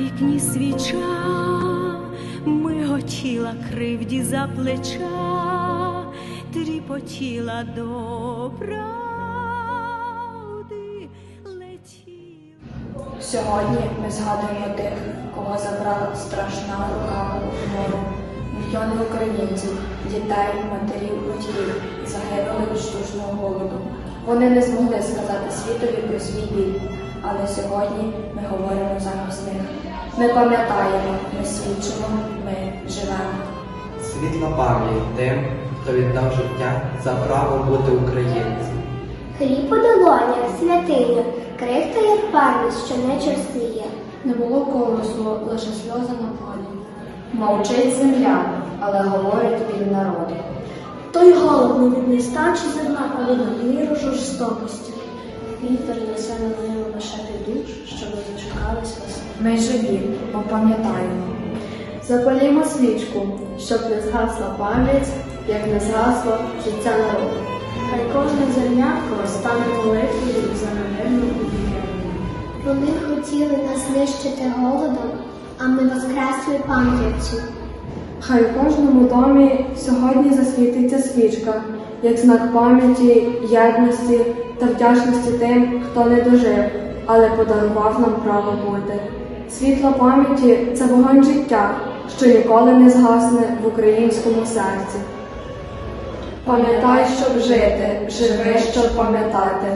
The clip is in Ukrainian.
вікні свіча, миготіла кривді за плеча, тріпотіла до правди. Сьогодні ми згадуємо тих, кого забрала страшна рука мору. Мільйони українців, дітей, матерів, батьків загинули від штучного голоду. Вони не змогли сказати світові про свій біль, але сьогодні ми говоримо замість них. Ми пам'ятаємо, ми свідчимо, ми живемо. Світла пам'ять тим, хто віддав життя за право бути українцем. Хліб у долонях, святиня, крихта як пам'ять, що не черствіє. Не було колосу, лише сльози на полі. Мовчить земля, але говорить біль народу. Той голод не від нестачі зерна, а від надміру жорстокості. Вітер несе на небо лише душ, щоб зачекались весни. Ми живі, бо пам'ятаємо. Запалімо свічку, щоб не згасла пам'ять, як не згасло життя народу. Хай кожне зернятко стане молитвою за намірну об'єднання. Вони хотіли нас знищити голодом, а ми воскресли пам'яттю. Хай у кожному домі сьогодні засвітиться свічка, як знак пам'яті, єдності та вдячності тим, хто не дожив, але подарував нам право бути. Світло пам'яті це вогонь життя, що ніколи не згасне в українському серці. Пам'ятай, щоб жити, живи, щоб пам'ятати.